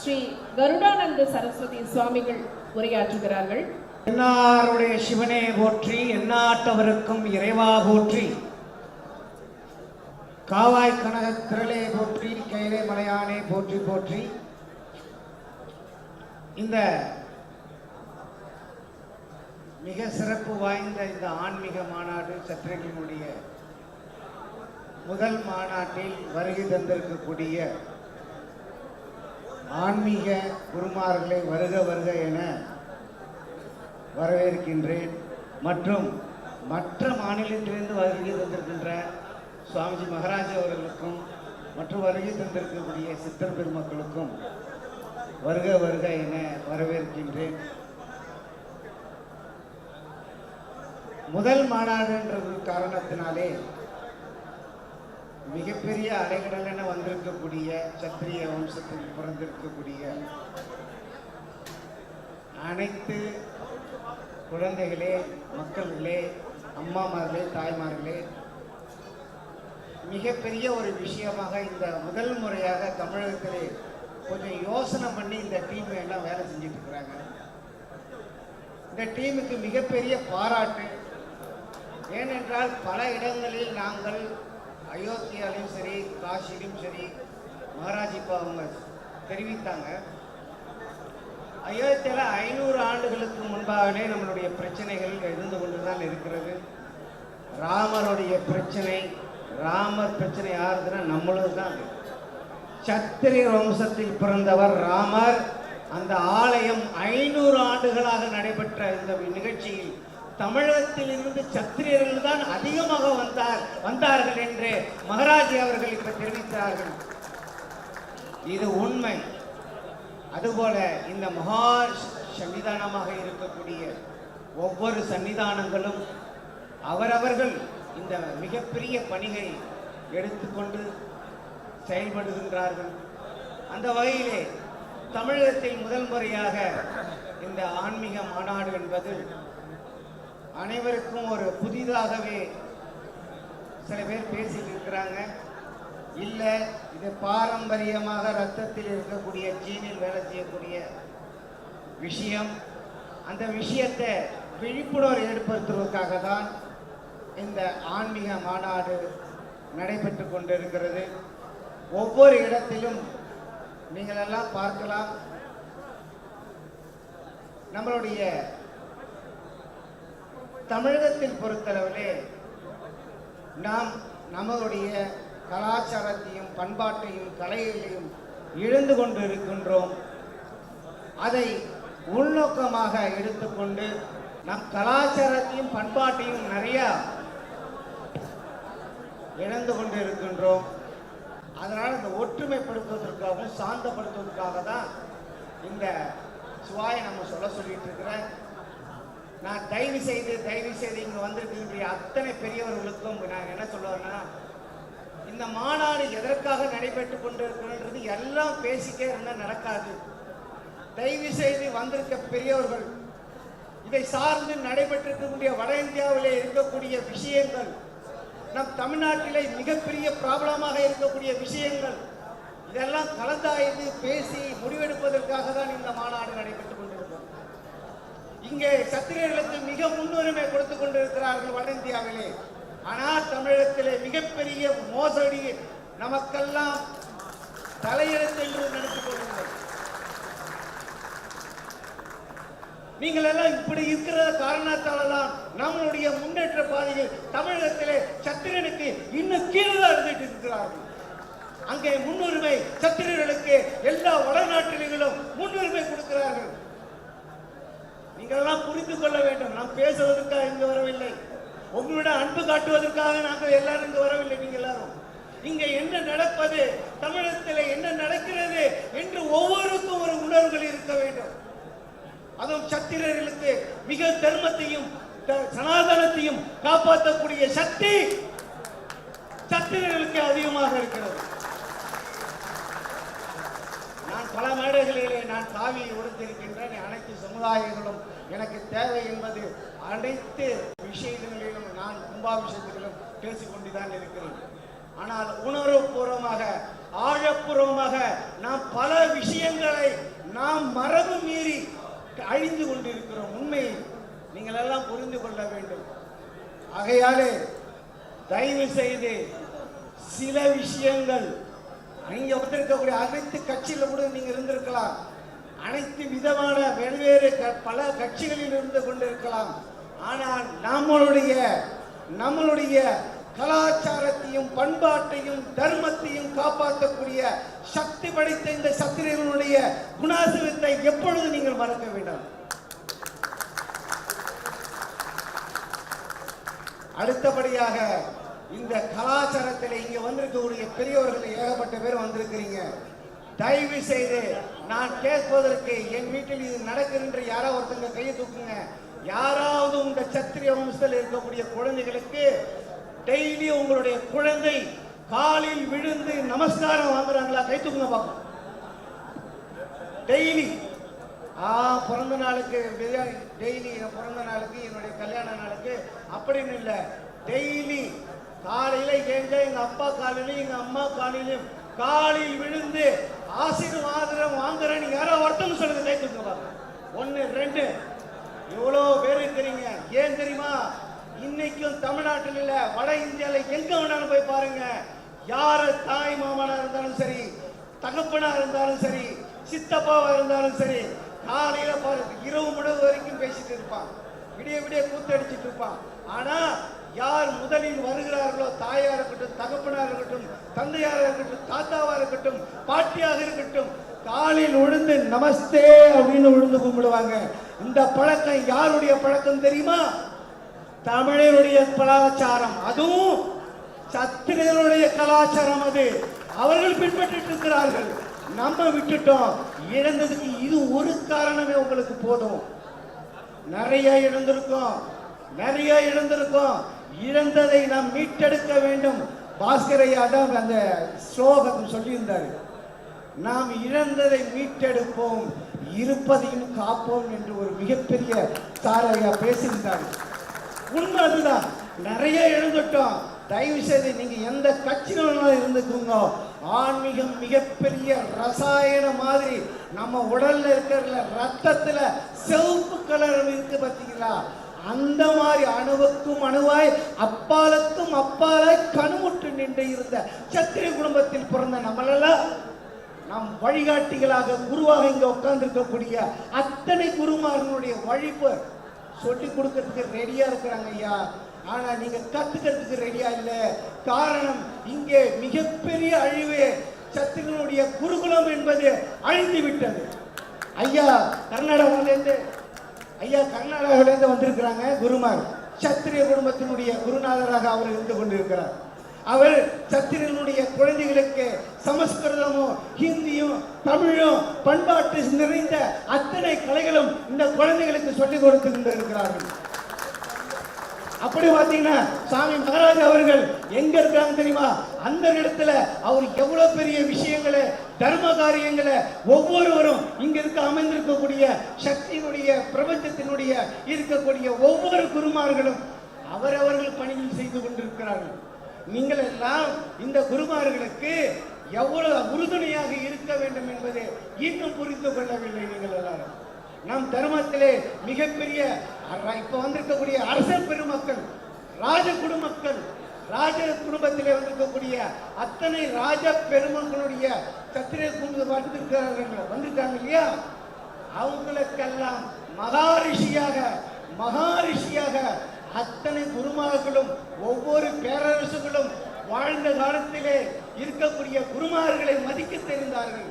ஸ்ரீ கருடானந்த சரஸ்வதி சுவாமிகள் உரையாற்றுகிறார்கள். என்னாருடைய சிவனே போற்றி என்னாட்டவருக்கும் இறைவா போற்றி. காவாய் கனக திரளே போற்றி கைலே மலையானே போற்றி போற்றி. இந்த மிக சிறப்பு வாய்ந்த இந்த ஆன்மீக மாநாடு சத்திரங்களினுடைய முதல் மாநாட்டில் வருகை தந்திருக்கக்கூடிய ஆன்மீக குருமார்களை வருக வருக என வரவேற்கின்றேன். மற்றும் மற்ற மாநிலத்திலிருந்து வருகை தந்திருக்கின்ற சுவாமிஜி மகாராஜ் அவர்களுக்கும் மற்றும் வருகை தந்திருக்கக்கூடிய சித்தர் பெருமக்களுக்கும் வருக வருக என வரவேற்கின்றேன். முதல் மாநாடுன்றது காரணத்தினாலே மிகப்பெரிய அலைகடலென வந்திருக்கக்கூடிய சத்திரிய வம்சத்தில் பிறந்திருக்கக்கூடிய அனைத்து குழந்தைகளே மக்கள்களே அம்மாமார்களே தாய்மார்களே மிகப்பெரிய ஒரு விஷயமாக இந்த முதல் முறையாக தமிழகத்திலே கொஞ்சம் யோசனை பண்ணி இந்த டீம் எல்லாம் வேலை செஞ்சுட்டு இருக்கிறாங்க. இந்த டீமுக்கு மிகப்பெரிய பாராட்டு. ஏனென்றால் பல இடங்களில் நாங்கள் அயோத்தியாலையும் சரி காசிலையும் சரி மகாராஜ் இப்போ அவங்க தெரிவித்தாங்க. அயோத்தியில் ஐநூறு ஆண்டுகளுக்கு முன்பாகவே நம்மளுடைய பிரச்சனைகள் இருந்து கொண்டு தான் இருக்கிறது. ராமருடைய பிரச்சனை ராமர் பிரச்சனை யாருதுன்னா நம்மளது தான் சத்திரிய வம்சத்தில் பிறந்தவர் ராமர். அந்த ஆலயம் ஐநூறு ஆண்டுகளாக நடைபெற்ற இந்த நிகழ்ச்சியில் தமிழகத்தில் இருந்து சத்திரியர்கள் தான் அதிகமாக வந்தார் வந்தார்கள் என்று மகாராஜி அவர்கள் இப்ப தெரிவித்தார்கள். இது உண்மை. அதுபோல இந்த மகா சன்னிதானமாக இருக்கக்கூடிய ஒவ்வொரு சன்னிதானங்களும் அவரவர்கள் இந்த மிகப்பெரிய பணியை எடுத்துக்கொண்டு செயல்படுகின்றார்கள். அந்த வகையிலே தமிழகத்தில் முதல் முறையாக இந்த ஆன்மீக மாநாடு என்பது அனைவருக்கும் ஒரு புதிதாகவே சில பேர் பேசிட்டு இருக்கிறாங்க. இல்லை இது பாரம்பரியமாக ரத்தத்தில் இருக்கக்கூடிய ஜீனில் வேலை செய்யக்கூடிய விஷயம். அந்த விஷயத்தை விழிப்புணர்வு ஏற்படுத்துவதற்காக தான் இந்த ஆன்மீக மாநாடு நடைபெற்று கொண்டிருக்கிறது. ஒவ்வொரு இடத்திலும் நீங்களெல்லாம் பார்க்கலாம். நம்மளுடைய தமிழகத்தில் பொறுத்தளவிலே நாம் நம்மளுடைய கலாச்சாரத்தையும் பண்பாட்டையும் கலைகளையும் இழந்து கொண்டு இருக்கின்றோம் அதை உள்நோக்கமாக எடுத்துக்கொண்டு நம் கலாச்சாரத்தையும் பண்பாட்டையும் நிறைய இழந்து கொண்டு இருக்கின்றோம் அதனால் இந்த ஒற்றுமைப்படுத்துவதற்காகவும் சாந்தப்படுத்துவதற்காக தான் இந்த சுவாயை நம்ம சொல்ல சொல்லிட்டு இருக்கிறேன். நான் தயவு செய்து தயவு செய்து இங்கே வந்திருக்கக்கூடிய அத்தனை பெரியவர்களுக்கும் நான் என்ன சொல்லுவேன்னா இந்த மாநாடு எதற்காக நடைபெற்று கொண்டிருக்கிறது எல்லாம் பேசிக்கே இருந்தால் நடக்காது. தயவு செய்து வந்திருக்க பெரியவர்கள் இதை சார்ந்து நடைபெற்றிருக்கக்கூடிய வட இந்தியாவிலே இருக்கக்கூடிய விஷயங்கள் நம் தமிழ்நாட்டிலே மிகப்பெரிய ப்ராப்ளமாக இருக்கக்கூடிய விஷயங்கள் இதெல்லாம் கலந்தாய்ந்து பேசி முடிவெடுப்பதற்காக தான் இந்த மாநாடு நடைபெற்றுக் இங்கே சத்திரியர்களுக்கு மிக முன்னுரிமை கொடுத்து கொண்டிருக்கிறார்கள் வட இந்தியாவிலே. ஆனால் தமிழகத்திலே மிகப்பெரிய மோசடி நமக்கெல்லாம் தலையெழுத்து என்று நடத்தி கொள்ளுங்கள். நீங்கள் எல்லாம் இப்படி இருக்கிற காரணத்தால தான் நம்மளுடைய முன்னேற்ற பாதையில் தமிழகத்திலே சத்திரனுக்கு இன்னும் கீழே இருந்துட்டு இருக்கிறார்கள். அங்கே முன்னுரிமை சத்திரர்களுக்கு எல்லா வடநாட்டிலும் முன்னுரிமை கொடுக்கிறார்கள். இதெல்லாம் புரிந்து கொள்ள வேண்டும். நாம் பேசுவதற்காக இங்கு வரவில்லை. உங்களிடம் அன்பு காட்டுவதற்காக நாங்கள் எல்லாரும் இங்கு வரவில்லை நீங்கள் எல்லாரும். இங்க என்ன நடப்பது? தமிழகத்தில் என்ன நடக்கிறது என்று ஒவ்வொருக்கும் ஒரு உணர்வுகள் இருக்க வேண்டும். அதுவும் சத்திரர்களுக்கு மிக தர்மத்தையும் சனாதனத்தையும் காப்பாற்றக்கூடிய சக்தி சத்திரர்களுக்கு அதிகமாக இருக்கிறது நான் பல மேடைகளிலே நான் சாவியை உடுத்திருக்கின்றேன் அனைத்து சமுதாயங்களும் எனக்கு தேவை என்பது அனைத்து விஷயங்களிலும் நான் கும்பாபிஷேகத்திலும் பேசிக்கொண்டுதான் இருக்கிறேன். ஆனால் உணர்வுபூர்வமாக ஆழப்பூர்வமாக நாம் பல விஷயங்களை நாம் மரபு மீறி அழிந்து கொண்டிருக்கிறோம். உண்மையை நீங்கள் எல்லாம் புரிந்து கொள்ள வேண்டும். ஆகையாலே தயவு செய்து சில விஷயங்கள் நீங்க வந்திருக்கக்கூடிய அனைத்து கட்சியில் கூட நீங்க இருந்திருக்கலாம். அனைத்து விதமான வெவ்வேறு க- பல கட்சிகளில் இருந்து கொண்டிருக்கலாம். ஆனால் நம்மளுடைய நம்மளுடைய கலாச்சாரத்தையும் பண்பாட்டையும் தர்மத்தையும் காப்பாற்றக்கூடிய சக்தி படைத்த இந்த சத்திரியர்களுடைய குணாசிரத்தை எப்பொழுது நீங்கள் மறக்க வேண்டாம். அடுத்தபடியாக இந்த கலாச்சாரத்தில் இங்க வந்திருக்கக்கூடிய பெரியவர்கள் ஏகப்பட்ட பேர் வந்திருக்கிறீங்க. தயவு செய்து நான் கேட்பதற்கு என் வீட்டில் இது நடக்குதுன்ற யாரோ ஒருத்தங்க கையை தூக்குங்க. யாராவது உங்க சத்திரிய வம்சத்தில் இருக்கக்கூடிய குழந்தைகளுக்கு டெய்லி உங்களுடைய குழந்தை காலில் விழுந்து நமஸ்காரம் வாங்குறாங்களா? கை தூக்குங்க பார்ப்போம் டெய்லி. ஆ பிறந்த நாளுக்கு டெய்லி என் பிறந்த நாளுக்கு என்னுடைய கல்யாண நாளுக்கு அப்படின்னு இல்லை. டெய்லி காலையில் ஏஞ்ச எங்க அப்பா காலையிலையும் எங்க அம்மா காலையிலும் காலில் விழுந்து ஆசீர்வாதம் வாங்குறேன்னு யாரோ ஒருத்தவங்க சொல்லுங்க கை தூக்குங்க பாருங்க. ஒன்று ரெண்டு. இவ்வளோ பேர் இருக்கிறீங்க ஏன் தெரியுமா? இன்னைக்கும் தமிழ்நாட்டில் இல்ல வட இந்தியால எங்க வேணாலும் போய் பாருங்க. யார தாய் மாமனா இருந்தாலும் சரி தகப்பனா இருந்தாலும் சரி சித்தப்பாவா இருந்தாலும் சரி காலையில பாரு இரவு முழுவதும் வரைக்கும் பேசிட்டு இருப்பான். விடிய விடிய கூத்தடிச்சிட்டு இருப்பான். ஆனா யார் முதலில் வருகிறார்களோ தாயா இருக்கட்டும் தகப்பனா இருக்கட்டும் தந்தையாக இருக்கட்டும் தாத்தாவா இருக்கட்டும் பாட்டியாக இருக்கட்டும் காலில் விழுந்து நமஸ்தே அப்படின்னு விழுந்து கும்பிடுவாங்க. இந்த பழக்கம் யாருடைய பழக்கம் தெரியுமா? தமிழருடைய கலாச்சாரம். அதுவும் சத்திரியருடைய கலாச்சாரம் அது. அவர்கள் பின்பற்றிட்டு இருக்கிறார்கள். நம்ம விட்டுட்டோம். இழந்ததுக்கு இது ஒரு காரணமே உங்களுக்கு போதும். நிறைய இழந்திருக்கோம். நிறைய இழந்திருக்கோம். இழந்ததை நாம் மீட்டெடுக்க வேண்டும். பாஸ்கரையா தான் அந்த ஸ்லோகம் சொல்லியிருந்தாரு. நாம் இழந்ததை மீட்டெடுப்போம். இருப்பதையும் காப்போம் என்று ஒரு மிகப்பெரிய தாரையா பேசியிருந்தார். உண்மை அதுதான். நிறைய எழுந்துட்டோம் தயவு செய்து நீங்க எந்த கட்சியிலும் இருந்துக்குங்க. ஆன்மீகம் மிகப்பெரிய ரசாயன மாதிரி நம்ம உடல்ல இருக்கிற ரத்தத்துல சிவப்பு கலர் இருக்கு பாத்தீங்களா அந்த மாதிரி அணுவுக்கும் அணுவாய் அப்பாலத்தும் அப்பாலாய் கணுமுற்று நின்று இருந்த சத்திரிய குடும்பத்தில் பிறந்த நம்மளெல்லாம் நாம் வழிகாட்டிகளாக குருவாக இங்க உட்கார்ந்துருக்கக்கூடிய அத்தனை குருமார்களுடைய வழிப்பு சொல்லி கொடுக்கறதுக்கு ரெடியா இருக்கிறாங்க ஐயா. ஆனா நீங்க கத்துக்கிறதுக்கு ரெடியா இல்லை. காரணம் இங்கே மிகப்பெரிய அழிவு சத்துகளுடைய குருகுலம் என்பது அழிந்து விட்டது. ஐயா கர்நாடகாவிலேருந்து ஐயா கர்நாடகாவிலேருந்து வந்திருக்கிறாங்க குருமார். சத்திரிய குடும்பத்தினுடைய குருநாதராக அவர் இருந்து கொண்டிருக்கிறார். அவர் சத்திரியனுடைய குழந்தைகளுக்கு சமஸ்கிருதமும் ஹிந்தியும் தமிழும் பண்பாட்டு நிறைந்த அத்தனை கலைகளும் இந்த குழந்தைகளுக்கு சொல்லிக் கொடுத்து கொண்டிருக்கிறார்கள் அப்படி பார்த்தீங்கன்னா சாமி மகாராஜ் அவர்கள் எங்க இருக்காங்க தெரியுமா? அந்த இடத்துல அவர் எவ்வளவு பெரிய விஷயங்களை தர்ம காரியங்களை ஒவ்வொருவரும் இங்க இருக்க அமைந்திருக்கக்கூடிய சக்தியினுடைய பிரபஞ்சத்தினுடைய இருக்கக்கூடிய ஒவ்வொரு குருமார்களும் அவரவர்கள் பணியில் செய்து கொண்டிருக்கிறார்கள். நீங்கள் எல்லாம் இந்த குருமார்களுக்கு எவ்வளவு உறுதுணையாக இருக்க வேண்டும் என்பதை இன்னும் புரிந்து கொள்ளவில்லை நீங்கள் எல்லாரும். நம் தர்மத்திலே மிகப்பெரிய அர- இப்ப வந்திருக்கக்கூடிய அரசர் பெருமக்கள் ராஜ குடும்பக்கள் ராஜ குடும்பத்திலே வந்திருக்கக்கூடிய அத்தனை ராஜ பெருமக்களுடைய சத்திரிய குடும்பம் பார்த்துருக்கிறார்கள் வந்திருக்காங்க இல்லையா? அவங்களுக்கெல்லாம் மகாரிஷியாக மகாரிஷியாக அத்தனை குருமார்களும் ஒவ்வொரு பேரரசுகளும் வாழ்ந்த காலத்திலே இருக்கக்கூடிய குருமார்களை மதிக்க தெரிந்தார்கள்.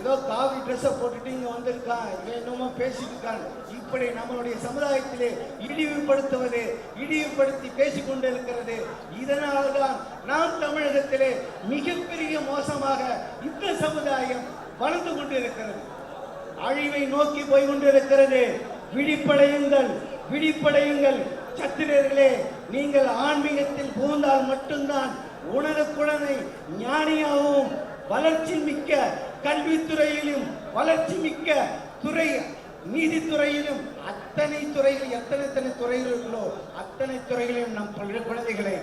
ஏதோ காவி ட்ரெஸ்ஸை போட்டுட்டு இங்க வந்திருக்கான் இவன் என்னமோ பேசிட்டு இருக்கான். இப்படி நம்மளுடைய சமுதாயத்திலே இழிவுபடுத்துவது இழிவுபடுத்தி பேசிக் கொண்டிருக்கிறது இதனால்தான் நாம் தமிழகத்திலே மிகப்பெரிய மோசமாக இந்த சமுதாயம் வளர்ந்து கொண்டிருக்கிறது. அழிவை நோக்கி போய் கொண்டிருக்கிறது. விழிப்படையுங்கள் விழிப்படையுங்கள். சத்திரர்களே நீங்கள் ஆன்மீகத்தில் புகுந்தால் மட்டும்தான் உணர்வுக்குழனை ஞானியாகவும் வளர்ச்சி மிக்க கல்வித்துறையிலும் வளர்ச்சி மிக்க துறை நீதித்துறையிலும் அத்தனை துறையில் எத்தனை எத்தனை துறையில் இருக்கோ அத்தனை துறைகளையும் நம் குழந்தைகளை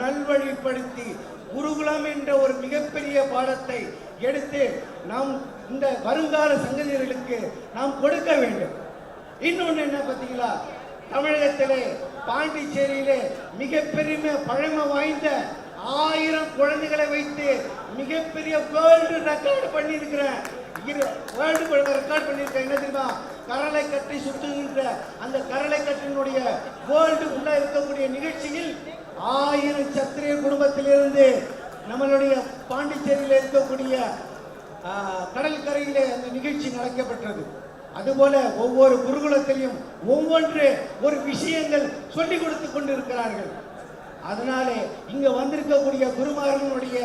நல்வழிப்படுத்தி குருகுலம் என்ற ஒரு மிகப்பெரிய பாடத்தை எடுத்து நாம் இந்த வருங்கால சங்கதியர்களுக்கு நாம் கொடுக்க வேண்டும். இன்னொன்று என்ன பார்த்தீங்களா? தமிழகத்திலே பாண்டிச்சேரியிலே மிகப்பெரிய பழமை வாய்ந்த ஆயிரம் குழந்தைகளை வைத்து மிகப்பெரிய வேர்ல்டு ரெக்கார்டு பண்ணியிருக்கிறேன் வேர்ல்டு ரெக்கார்ட் பண்ணியிருக்கேன் என்ன தெரியுமா? கரலை கட்டி சுற்றுகின்ற அந்த கரலை கட்டினுடைய வேர்ல்டுக்குள்ள இருக்கக்கூடிய நிகழ்ச்சியில் ஆயிரம் சத்திரிய குடும்பத்திலிருந்து நம்மளுடைய பாண்டிச்சேரியில் இருக்கக்கூடிய கடற்கரையில் அந்த நிகழ்ச்சி நடக்கப்பட்டது அதுபோல ஒவ்வொரு குருகுலத்திலையும் ஒவ்வொன்று ஒரு விஷயங்கள் சொல்லிக் கொடுத்து கொண்டிருக்கிறார்கள். அதனாலே இங்க வந்திருக்கக்கூடிய குருமாரனுடைய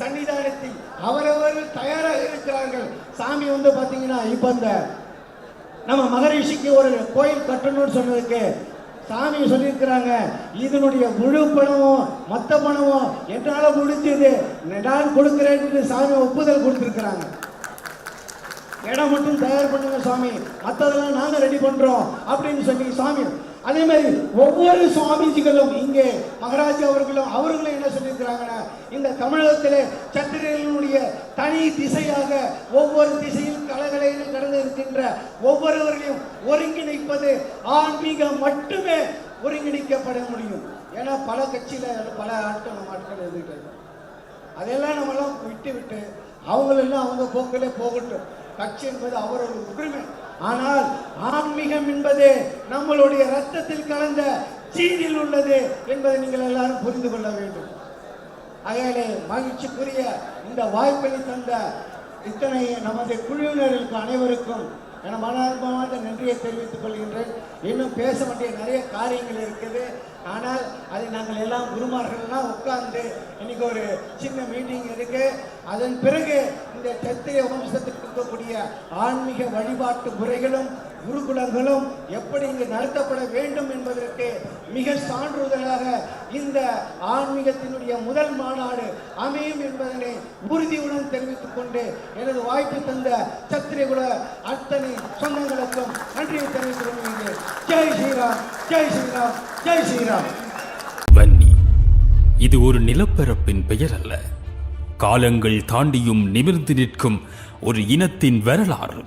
சன்னிதானத்தில் அவரவர்கள் தயாராக இருக்கிறார்கள். சாமி வந்து பாத்தீங்கன்னா இப்ப இந்த நம்ம மகரிஷிக்கு ஒரு கோயில் கட்டணும்னு சொன்னதுக்கு சாமி சொல்லியிருக்கிறாங்க. இதனுடைய முழு பணமும் மொத்த பணமும் என்னால் முடிஞ்சது. நான் கொடுக்குறேன்னு சாமி ஒப்புதல் கொடுத்துருக்குறாங்க. இடம் மட்டும் தயார் பண்ணுங்க சுவாமி மற்றதெல்லாம் நாங்கள் ரெடி பண்ணுறோம் அப்படின்னு சொல்லி சாமி அதே மாதிரி ஒவ்வொரு சுவாமிஜிகளும் இங்கே மகாராஜா அவர்களும் அவர்களும் என்ன சொல்லியிருக்கிறாங்கன்னா இந்த தமிழகத்தில் சத்திரியர்களுடைய தனி திசையாக ஒவ்வொரு திசையில் கலகலையில் கடந்து இருக்கின்ற ஒவ்வொருவர்களையும் ஒருங்கிணைப்பது ஆன்மீகம் மட்டுமே ஒருங்கிணைக்கப்பட முடியும். ஏன்னா பல கட்சியில் பல ஆட்கள் நம்ம ஆட்கள் எழுதிட்டு அதெல்லாம் நம்மெல்லாம் விட்டு விட்டு அவங்களெல்லாம் அவங்க போக்கிலே போகட்டும். கட்சி என்பது அவரது உரிமை. ஆனால் ஆன்மீகம் என்பது நம்மளுடைய ரத்தத்தில் கலந்த சீனில் உள்ளது என்பதை நீங்கள் எல்லாரும் புரிந்து கொள்ள வேண்டும். ஆகையாலே மகிழ்ச்சிக்குரிய இந்த வாய்ப்பினை தந்த இத்தனை நமது குழுவினர்களுக்கு அனைவருக்கும் என மனமார்ந்த நன்றியை தெரிவித்துக் கொள்கின்றேன். இன்னும் பேச வேண்டிய நிறைய காரியங்கள் இருக்குது. ஆனால் அதை நாங்கள் எல்லாம் குருமார்கள்லாம் உட்கார்ந்து இன்னைக்கு ஒரு சின்ன மீட்டிங் இருக்கு. அதன் பிறகு இந்த சத்திரிய வம்சத்துக்கு இருக்கக்கூடிய ஆன்மீக வழிபாட்டு முறைகளும் குருகுலங்களும் எப்படி இங்கு நடத்தப்பட வேண்டும் என்பதற்கு மிக சான்றுதலாக இந்த ஆன்மீகத்தினுடைய முதல் மாநாடு அமையும் என்பதனை உறுதியுடன் தெரிவித்துக் கொண்டு எனது வாய்ப்பு தந்த சத்திரிகுல அத்தனை சொந்தங்களுக்கும் நன்றியை தெரிவித்துக் கொள்கிறேன். ஜெய் ஸ்ரீராம் ஜெய் ஸ்ரீராம். ஜெய் ஸ்ரீராம். வன்னி இது ஒரு நிலப்பரப்பின் பெயர் அல்ல காலங்கள் தாண்டியும் நிமிர்ந்து நிற்கும் ஒரு இனத்தின் வரலாறு.